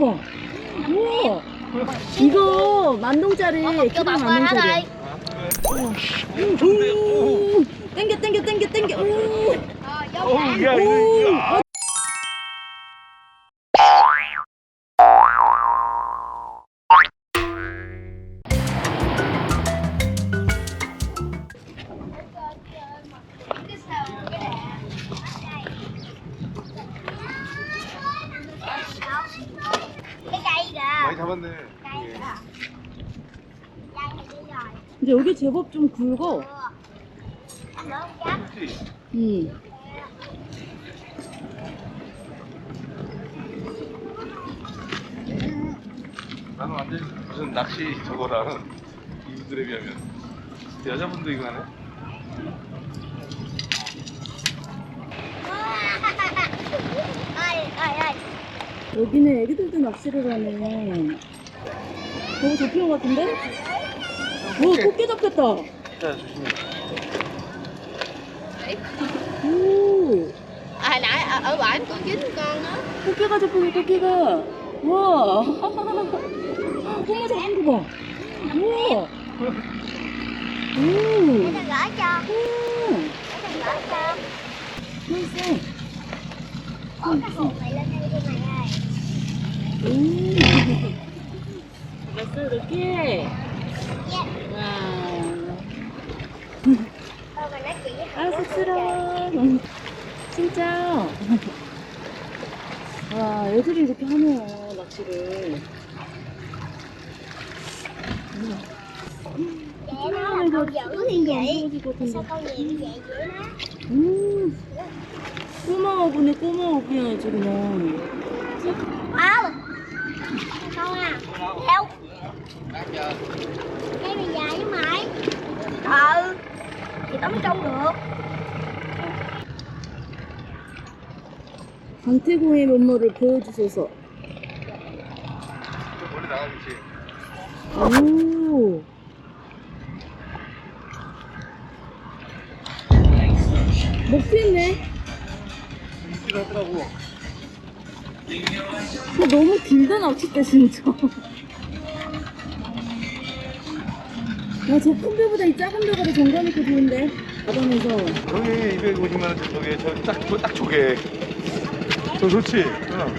봐. 우와. 이거 만 동짜리 Có một 키로 만 동짜리. rồi 우. 땡겨 땡겨 땡겨 땡겨. 우. Rồi vô 오, 야, 우. 잡았네. 근데 여기 제법 좀 굵어. 음. 나는 완전 무슨 낚시 저거랑 이분들에 비하면 여자분도 이거 하네. Ơi ơi ơi 여기는 애기들도 낚시를 하네. 너무 잡히는 것 같은데? 오, 꽃게 잡혔다. 자 조심해. 오, À nãy ở, ở bển có chín con á 꽃게가 잡히네, 꽃게가. 와. 어머, 잡힌 거 봐. 우와. Để 오. tôi gửi cho 오. Để tôi gửi cho 맛있어. Ủa cái hộp này lên đây đi mày 오. 잡았어, 이렇게. Dạ 와. Thôi mà nói chuyện với 아, Hồng 쑥스러워. 응. 진짜. 와, 애들이 이렇게 하네요, 낚시를. Con dữ thì vậy. Sao con nhiều như vậy dữ nó 음. 꼬마워 보네, 꼬마워 보여야지, 그냥. Wow Không à Theo Cái này dài với mày Ừ Thì tao mới trông được 강태공의 면모를 보여주소서. 멀리 나가겠지. 오. 먹히네. 있긴 하더라고. 너무 길다 낚싯대 진짜. 야, 저 큰 배보다 이 작은 배가 더 정감 있고 좋은데. 바다면서. 저게 250만 원 저게 저딱 저게 저 좋지. 어.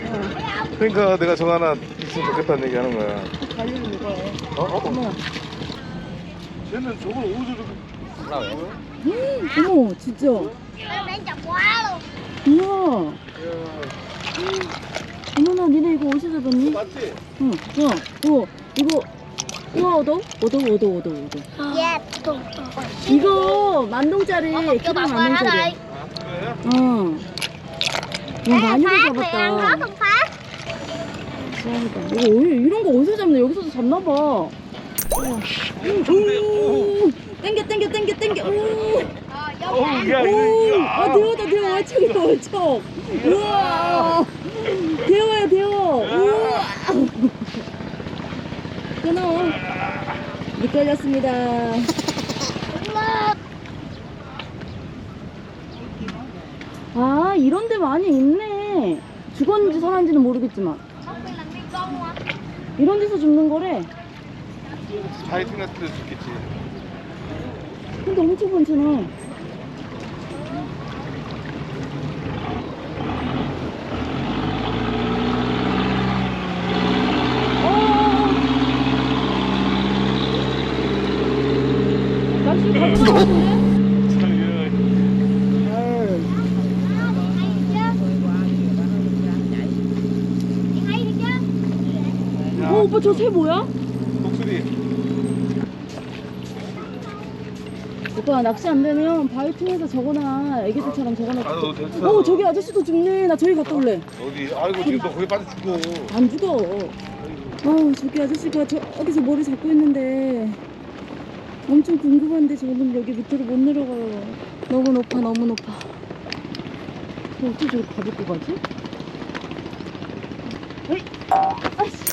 그러니까 내가 저거 하나 있으면 좋겠다는 얘기 하는 거야. 달리는 거. 어? 어? 어머. 쟤는 저걸 어디서 저렇게 올라와요? 음, 어머, 진짜. Quá luôn 우와. 어머나, 니네 이거 어디서 잡았니? 맞지? 응, 야, 어, 이거. 우와, 얻어? 얻어, 얻어, 얻어, 얻어. Dạ Tùng 이거 만 동짜리, 키로 bọc qua hết 만동짜리. rồi 아 그래요? 어. 야, 많이 잡았다. 대박이다. 이거 어디, 이런 거 어디서 잡나? 여기서도 잡나 봐. 오, 땡겨, 땡겨, 땡겨, 땡겨. 오, Rồi vô 어우 cạn 야 오, 이거 아, 야. 대화다, 대화. 월척이다, 월척. 우와. 대화. 우와. 끊어. 미끌렸습니다. 아, 이런 데 많이 있네. 죽었는지 살았는지는 모르겠지만. 이런 데서 죽는 거래. 파이팅 같은 데 좋겠지. 근데 엄청 많잖아. 어. 오빠 저 새 뭐야? 목소리. 오빠 낚시 안 되면 바이킹에서 저거나 애기들처럼 저거나. 아, 너 됐어. 어, 저기 아저씨도 죽네. 나 저기 갔다 올래. 어디? 아이고 지금 너 거기 빠져 죽어. 안 죽어. 아, 저기 아저씨가 저기서 머리 잡고 있는데 엄청 궁금한데 저는 여기 밑으로 못 내려가요. 너무 높아, 너무 높아. 어, 어떻게 저기 가볍게 가지? 어이, 아이씨.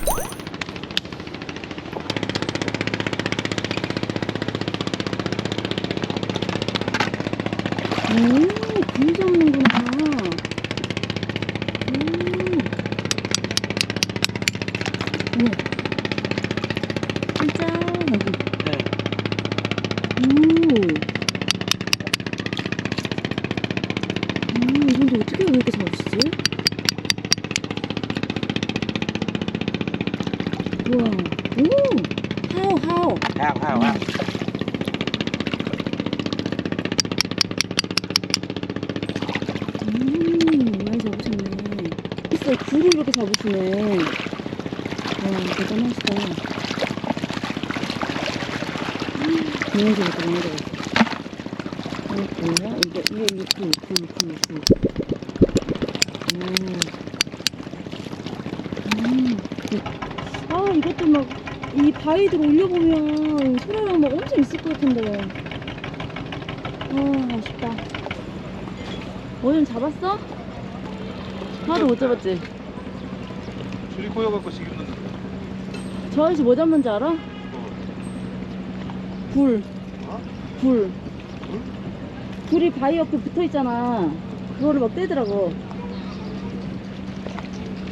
오, 굴 잡는 있어, 굴을 이렇게 잡으시네. 와, 대단하시다. 음, 너무 잡았다, 너무. 이거 뭐야? 이거, 이게, 이게 굴, 굴, 굴, 굴. 오. 음, 그- 아, 이것도 막, 이 바위들 올려보면 소라랑 막 엄청 있을 것 같은데. 아, 아쉽다. 오늘 잡았어? 하나도 못 잡았지? 줄이 꼬여갖고 지금 저 아저씨 뭐 잡는지 알아? 굴. 어? 굴. 굴이 바위 옆에 붙어 있잖아. 그거를 막 떼더라고.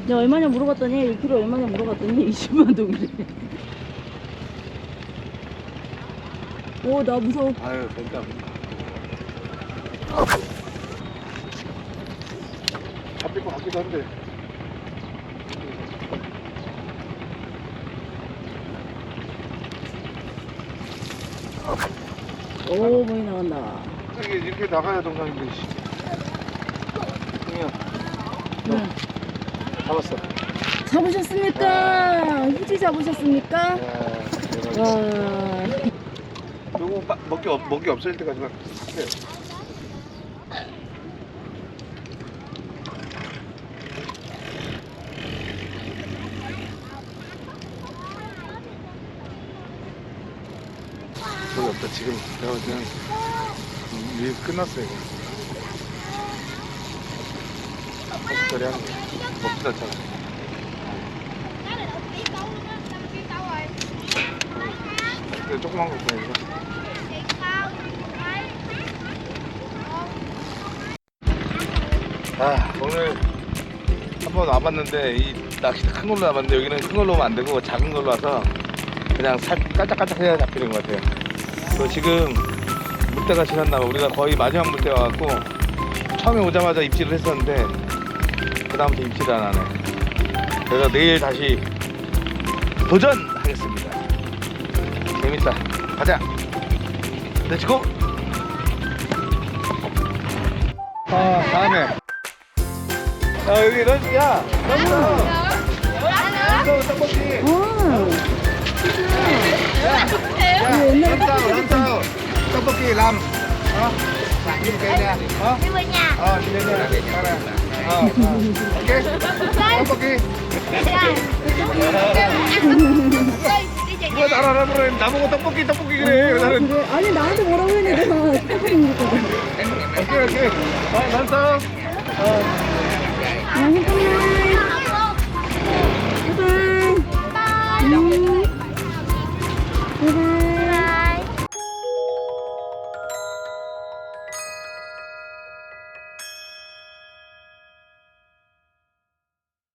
내가 얼마냐 물어봤더니 1kg 얼마냐 물어봤더니 20만 동이래. 오, 나 무서워. 아유 그러 잡힐 것 같기도 한데 오, 많이 나간다. 이게 이렇게 나가야 동상인데 씨. 형이야 응. 잡았어 잡으셨습니까? 휴지 잡으셨습니까? 야, 대박이다. 와. 요거 빠- 먹기 없, 먹기 없을 때까지만 해. 거의 없다 지금 내가 그냥 일 끝났어 이거. 먹자리 하는 거 않잖아 이거 조그만 거 보내 이거? 아 오늘 한번 와봤는데 이 낚시 큰 걸로 와봤는데 여기는 큰 걸로 오면 안 되고 작은 걸로 와서 그냥 살 깔짝깔짝 해야 잡히는 것 같아요 그리고 지금 물때가 지났나 봐 우리가 거의 마지막 물때 와갖고 처음에 오자마자 입질을 했었는데 그 다음부터 입질을 안 하네 그래서 내일 다시 도전하겠습니다 재밌다 가자 렛츠고 아 다음에 야 여기 런, 야 런스 런스 떡볶이 어. 야 이거 옛날에 런스 런스 떡볶이 람 어? 이렇게 그냥 어? Đi về nhà. 어 지내냐 알아 어, 어. 오케이 떡볶이 누가 나라라 그래 나보고 떡볶이 떡볶이 그래 나는 그래? 아니 나한테 뭐라고 했는데 내가 떡볶이 먹었거든. 오케이 오케이 어 런스 어